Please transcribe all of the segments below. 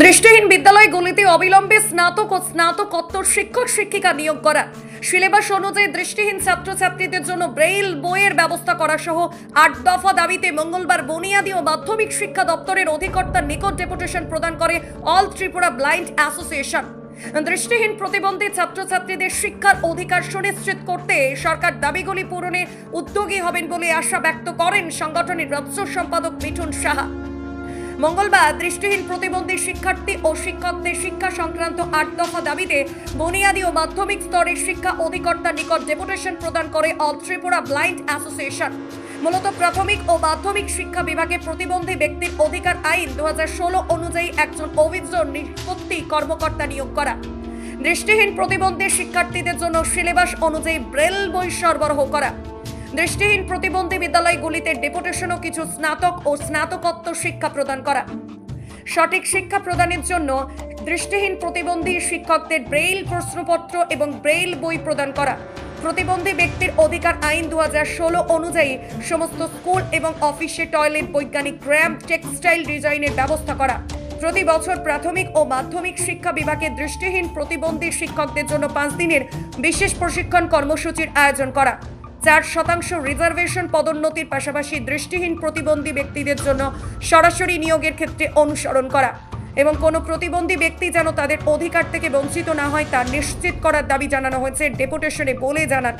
দৃষ্টিহীন বিদ্যালয়গুলিতে অবিলম্বে স্নাতক ও স্নাতকোত্তর শিক্ষক শিক্ষিকা নিয়োগ করা। সিলেবাস অনুযায়ী দৃষ্টিহীন ছাত্রছাত্রীদের জন্য ব্রেইল, বইয়ের ব্যবস্থা করা সহ আট দফা দাবিতে মঙ্গলবার বুনিয়াদী ও মাধ্যমিক শিক্ষা দপ্তরের অধিকর্তার নিকট ডেপুটেশন প্রদান করে অল ত্রিপুরা ব্লাইন্ড অ্যাসোসিয়েশন। দৃষ্টিহীন প্রতিবন্ধী ছাত্রছাত্রীদের শিক্ষার অধিকার সুনিশ্চিত করতে সরকার দাবিগুলি পূরণে উদ্যোগী হবেন বলে আশা ব্যক্ত করেন সংগঠনের রাজ্য সম্পাদক মিঠুন সাহা। মঙ্গলবার দৃষ্টিহীন প্রতিবন্ধী শিক্ষার্থী ও শিক্ষকদের শিক্ষা সংক্রান্ত আট দফা দাবিতে বুনিয়াদী ও মাধ্যমিক স্তরের শিক্ষা অধিকর্তার নিকট ডেপুটেশন প্রদান করে অল ত্রিপুরা ব্লাইন্ড অ্যাসোসিয়েশন। মূলত প্রাথমিক ও মাধ্যমিক শিক্ষা বিভাগে প্রতিবন্ধী ব্যক্তির অধিকার আইন দু হাজার ষোলো অনুযায়ী একজন অভিজ্ঞ নিষ্পত্তি কর্মকর্তা নিয়োগ করা। দৃষ্টিহীন প্রতিবন্ধী শিক্ষার্থীদের জন্য সিলেবাস অনুযায়ী ব্রেল বই সরবরাহ করা। দৃষ্টিহীন প্রতিবন্ধী বিদ্যালয়গুলিতে ডেপুটেশন ও কিছু স্নাতক ও স্নাতকোত্তর শিক্ষা প্রদান করা। সঠিক শিক্ষা প্রদানের জন্য দৃষ্টিহীন প্রতিবন্ধী শিক্ষকদের ব্রেইল প্রশ্নপত্র এবং ব্রেইল বই প্রদান করা। প্রতিবন্ধী ব্যক্তির অধিকার আইন দু হাজার ষোলো অনুযায়ী সমস্ত স্কুল এবং অফিসে টয়লেট, বৈজ্ঞানিক র্যাম্প টেক্সটাইল ডিজাইনের ব্যবস্থা করা। প্রতি বছর প্রাথমিক ও মাধ্যমিক শিক্ষা বিভাগে দৃষ্টিহীন প্রতিবন্ধী শিক্ষকদের জন্য পাঁচ দিনের বিশেষ প্রশিক্ষণ কর্মসূচির আয়োজন করা। চার শতাংশ রিজার্ভেশন পদোন্নতির পাশাপাশি দৃষ্টিহীন প্রতিবন্ধী ব্যক্তিদের জন্য সরাসরি নিয়োগের ক্ষেত্রে অনুসরণ করা এবং কোনো প্রতিবন্ধী ব্যক্তি যেন তাদের অধিকার থেকে বঞ্চিত না হয় তা নিশ্চিত করার দাবি জানানো হয়েছে ডেপুটেশনে বলে জানান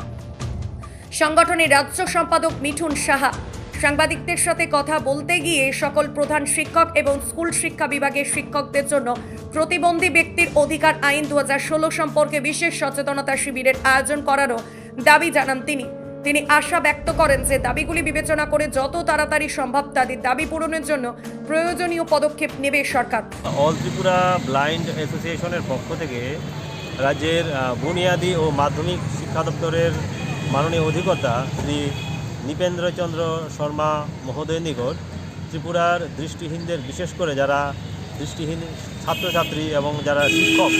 সংগঠনের রাজ্য সম্পাদক মিঠুন সাহা। সাংবাদিকদের সাথে কথা বলতে গিয়ে সকল প্রধান শিক্ষক এবং স্কুল শিক্ষা বিভাগের শিক্ষকদের জন্য প্রতিবন্ধী ব্যক্তির অধিকার আইন দু হাজার ষোলো সম্পর্কে বিশেষ সচেতনতা শিবিরের আয়োজন করারও দাবি জানান তিনি। তিনি আশা ব্যক্ত করেন যে দাবিগুলি বিবেচনা করে যত তাড়াতাড়ি সম্ভব তাদের দাবি পূরণের জন্য প্রয়োজনীয় পদক্ষেপ নেবে সরকার। অল ত্রিপুরা ব্লাইন্ড অ্যাসোসিয়েশনের পক্ষ থেকে রাজ্যের বুনিয়াদী ও মাধ্যমিক শিক্ষা দপ্তরের মাননীয় অধিকর্তা শ্রী নৃপেন্দ্রচন্দ্র শর্মা মহোদয় নিকট ত্রিপুরার দৃষ্টিহীনদের, বিশেষ করে যারা দৃষ্টিহীন ছাত্রছাত্রী এবং যারা শিক্ষক,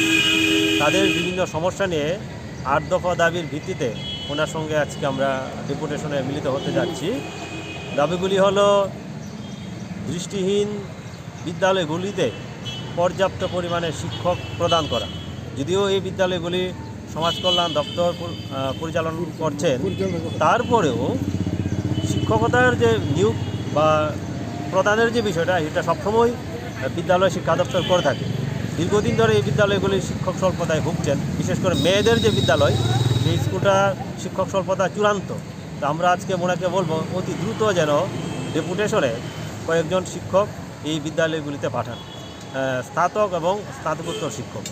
তাদের বিভিন্ন সমস্যা নিয়ে আট দফা দাবির ভিত্তিতে ওনার সঙ্গে আজকে আমরা ডেপুটেশনে মিলিত হতে যাচ্ছি। দাবিগুলি হলো, দৃষ্টিহীন বিদ্যালয়গুলিতে পর্যাপ্ত পরিমাণে শিক্ষক প্রদান করা। যদিও এই বিদ্যালয়গুলি সমাজ কল্যাণ দপ্তর পরিচালনা করছেন, তারপরেও শিক্ষকতার যে নিয়োগ বা প্রদানের যে বিষয়টা, এটা সবসময় বিদ্যালয় শিক্ষা দপ্তর করে থাকে। দীর্ঘদিন ধরে এই বিদ্যালয়গুলি শিক্ষক স্বল্পতায় ভুগছেন। বিশেষ করে মেয়েদের যে বিদ্যালয়, সেই স্কুলটা শিক্ষক স্বল্পতা চূড়ান্ত। তো আমরা আজকে ওনাকে বলব, অতি দ্রুত যেন ডেপুটেশনে কয়েকজন শিক্ষক এই বিদ্যালয়গুলিতে পাঠান। স্নাতক এবং স্নাতকোত্তর শিক্ষক।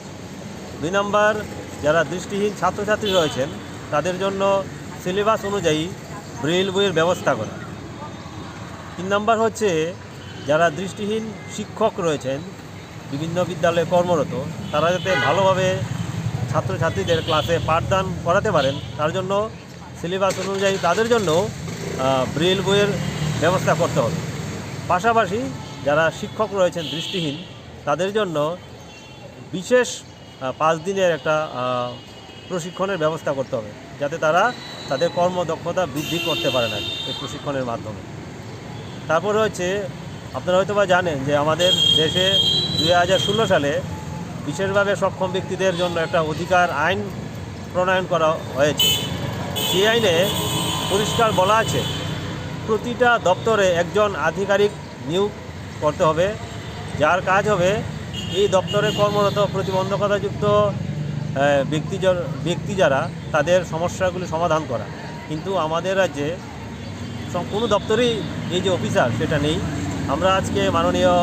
দুই নম্বর, যারা দৃষ্টিহীন ছাত্রছাত্রী রয়েছেন, তাদের জন্য সিলেবাস অনুযায়ী ব্রেল বইয়ের ব্যবস্থা করা। তিন নম্বর হচ্ছে, যারা দৃষ্টিহীন শিক্ষক রয়েছেন, বিভিন্ন বিদ্যালয়ে কর্মরত, তারা যাতে ভালোভাবে ছাত্রছাত্রীদের ক্লাসে পাঠদান করাতে পারেন। তার জন্য সিলেবাস অনুযায়ী তাদের জন্য ব্রেল বইয়ের ব্যবস্থা করতে হবে। পাশাপাশি যারা শিক্ষক রয়েছেন দৃষ্টিহীন তাদের জন্য বিশেষ পাঁচ দিনের একটা প্রশিক্ষণের ব্যবস্থা করতে হবে। যাতে তারা তাদের কর্মদক্ষতা বৃদ্ধি করতে পারেন আর কি, এই প্রশিক্ষণের মাধ্যমে। তারপর হচ্ছে আপনারা হয়তো বা জানেন যে আমাদের দেশে দুই হাজার ষোলো সালে বিশেষভাবে সক্ষম ব্যক্তিদের জন্য একটা অধিকার আইন প্রণয়ন করা হয়েছে। সেই আইনে পরিষ্কার বলা আছে, প্রতিটা দপ্তরে একজন আধিকারিক নিয়োগ করতে হবে। যার কাজ হবে এই দপ্তরে কর্মরত প্রতিবন্ধকতাযুক্ত ব্যক্তি ব্যক্তি যারা, তাদের সমস্যাগুলি সমাধান করা। কিন্তু আমাদের রাজ্যে কোনো দপ্তরেই এই যে অফিসার, সেটা নেই। আমরা আজকে মাননীয়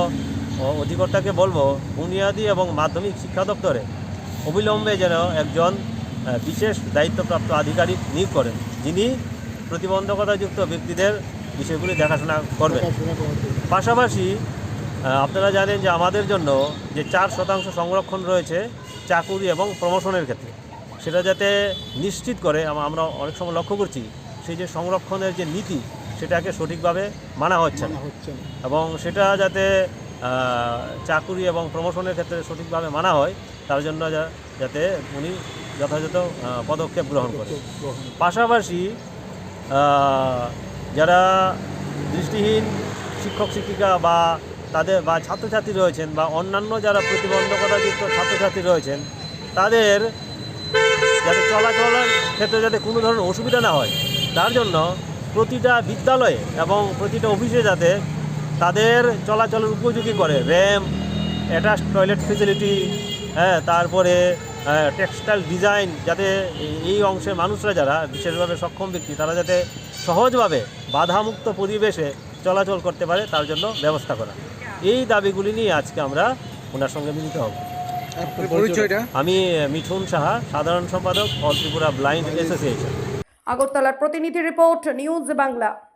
অধিকর্তাকে বলব বুনিয়াদী এবং মাধ্যমিক শিক্ষা দপ্তরে অবিলম্বে যেন একজন বিশেষ দায়িত্বপ্রাপ্ত আধিকারিক নিয়োগ করেন। যিনি প্রতিবন্ধকতাযুক্ত ব্যক্তিদের বিষয়গুলি দেখাশোনা করবেন। পাশাপাশি আপনারা জানেন যে আমাদের জন্য যে চার শতাংশ সংরক্ষণ রয়েছে চাকুরি এবং প্রমোশনের ক্ষেত্রে সেটা যাতে নিশ্চিত করে আমরা অনেক সময় লক্ষ্য করছি সেই যে সংরক্ষণের যে নীতি সেটাকে সঠিকভাবে মানা হচ্ছে না। এবং সেটা যাতে চাকুরি এবং প্রমোশনের ক্ষেত্রে সঠিকভাবে মানা হয়, তার জন্য যাতে উনি যথাযথ পদক্ষেপ গ্রহণ করে। পাশাপাশি যারা দৃষ্টিহীন শিক্ষক, শিক্ষিকা বা তাদের বা ছাত্রছাত্রী রয়েছেন বা অন্যান্য যারা প্রতিবন্ধকতাযুক্ত ছাত্রছাত্রী রয়েছেন, তাদের যাতে চলাচলের ক্ষেত্রে যাতে কোনো ধরনের অসুবিধা না হয়, তার জন্য প্রতিটা বিদ্যালয়ে এবং প্রতিটা অফিসে যাতে তাদের চলাচলের উপযোগী করে। র্যাম অ্যাটাচ টয়লেট ফেসিলিটি হ্যাঁ তারপরে টেক্সটাইল ডিজাইন যাতে এই- অংশের মানুষরা যারা বিশেষভাবে সক্ষম ব্যক্তি তারা যাতে সহজভাবে বাধামুক্ত পরিবেশে চলাচল করতে পারে তার জন্য ব্যবস্থা করা। এই দাবিগুলি নিয়ে আজকে আমরা ওনার সঙ্গে মিলিত হব। আমি মিঠুন সাহা সাধারণ সম্পাদক অল ত্রিপুরা ব্লাইন্ড অ্যাসোসিয়েশন আগরতলার প্রতিনিধি রিপোর্ট নিউজ বাংলা।